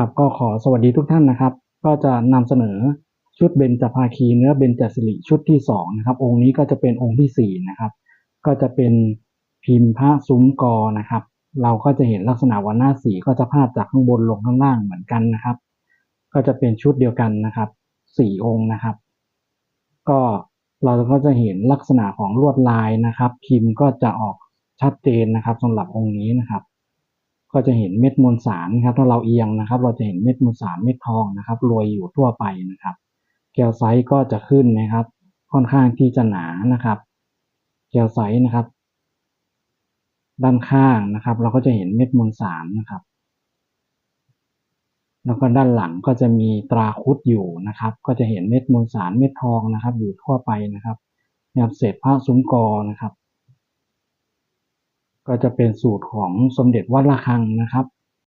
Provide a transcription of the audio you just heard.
ครับก็ขอสวัสดีทุกท่านนะครับ ก็จะนำเสนอชุดเบญจภาคีเนื้อเบญจสิริชุดที่สองนะครับ องค์นี้ก็จะเป็นองค์ที่สี่นะครับ ก็จะเป็นพิมพ์พระซุ้มกอนะครับ เราก็จะเห็นลักษณะวันหน้าสีก็จะพาดจากข้างบนลงข้างล่างเหมือนกันนะครับ ก็จะเป็นชุดเดียวกันนะครับสี่องค์นะครับ ก็เราก็จะเห็นลักษณะของลวดลายนะครับ พิมพ์ก็จะออกชัดเจนนะครับสำหรับองค์นี้นะครับ ก็จะเห็นเม็ดมวลสารนะครับถ้าเราเอียงนะครับ เราจะเห็นเม็ดมวลสารเม็ดทองนะครับโรยอยู่ทั่วไปนะครับ แกลไซต์ก็จะขึ้นนะครับ ค่อนข้างที่จะหนานะครับ แกลไซต์นะครับ ด้านข้างนะครับ เราก็จะเห็นเม็ดมวลสารนะครับ แล้วก็ด้านหลังก็จะมีตราคุดอยู่นะครับ ก็จะเห็นเม็ดมวลสารเม็ดทองนะครับ อยู่ทั่วไปนะครับนะครับเศษผ้าซุ้มกอนะครับ ก็จะเป็นสูตรของสมเด็จวัดระฆังนะครับ